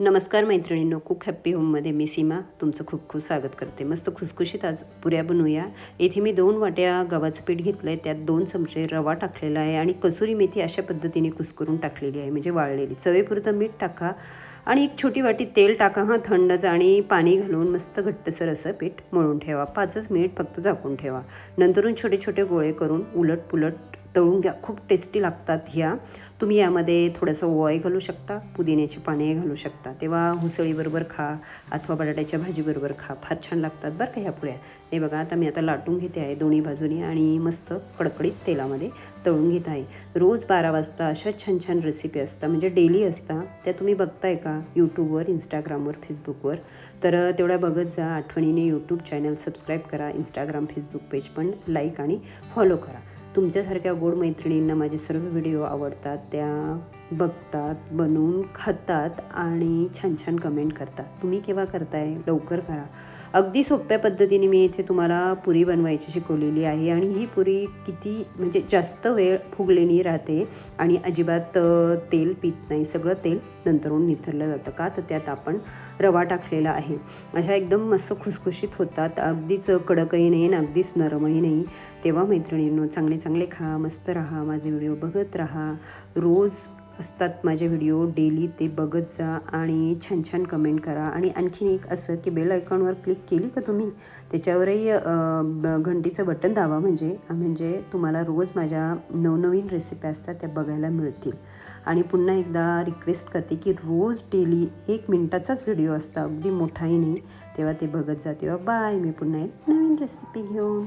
नमस्कार मैत्रिणींनो cook happy होममध्ये मी सीमा तुमचं खूप खूप स्वागत करते. मस्त खुसखुशीत आज पुऱ्या बनवूया येथे मी दोन वाट्या गव्हाचं पीठ घेतलं आहे त्यात दोन चमचे रवा टाकलेला आहे आणि कसुरी मेथी अशा पद्धतीने कुस्करून टाकलेली आहे म्हणजे वाळलेली. चवेपुरतं मीठ टाका आणि एक छोटी वाटी तेल टाका हां थंडच आणि पाणी घालून मस्त घट्टसर असं पीठ मळून ठेवा. पाचच मिनिट फक्त झाकून ठेवा. नंतरून छोटे छोटे गोळे करून उलट पुलट तळून घ्या खूप टेस्टी लागतात ह्या. तुम्ही यामध्ये थोडंसं ओवाही घालू शकता पुदिन्याची पाने घालू शकता. तेव्हा हुसळीबरोबर खा अथवा बटाट्याच्या भाजीबरोबर खा. फार छान लागतात बरं का ह्या पुऱ्या. हे बघा आता मी आता लाटून घेते आहे दोन्ही बाजूनी आणि मस्त कडकडीत तेलामध्ये तळून घेत आहे. रोज बारा वाजता अशा छान छान रेसिपी असतात म्हणजे डेली असतात. त्या तुम्ही बघताय का? यूट्यूबवर इंस्टाग्रामवर फेसबुकवर तर तेवढ्या बघत जा. आठवणीने यूट्यूब चॅनल सबस्क्राईब करा. इंस्टाग्राम फेसबुक पेज पण लाईक आणि फॉलो करा. तुमच्यासारख्या गोड मैत्रिणींना माझे सर्व व्हिडिओ आवडतात त्या बघतात बनवून खातात आणि छान छान कमेंट करतात. तुम्ही केव्हा करताय? लवकर करा. अगदी सोप्या पद्धतीने मी इथे तुम्हाला पुरी बनवायची शिकवलेली आहे आणि ही पुरी किती म्हणजे जास्त वेळ फुगलेली राहते आणि अजिबात तेल पित नाही. सगळं तेल नंतरून निथरलं जातं का? तर त्यात आपण रवा टाकलेला आहे. अशा एकदम मस्त खुसखुशीत होतात. अगदीच कडकही नाही आणि अगदीच नरमही नाही. तेव्हा मैत्रिणींनो चांगले चांगले खा मस्त राहा माझे व्हिडिओ बघत राहा. रोज असतात माझे व्हिडिओ डेली ते बघत जा आणि छान छान कमेंट करा. आणि आणखीन एक असं की बेल आयकॉनवर क्लिक केली का तुम्ही त्याच्यावरही ब- घंटीचं बटन दावा म्हणजे म्हणजे तुम्हाला रोज माझ्या नवनवीन रेसिपी असतात त्या बघायला मिळतील. आणि पुन्हा एकदा रिक्वेस्ट करते की रोज डेली एक मिनटाचाच व्हिडिओ असता अगदी मोठाही नाही. तेव्हा ते बघत जा तेव्हा बाय मी पुन्हा एक नवीन रेसिपी घेऊन.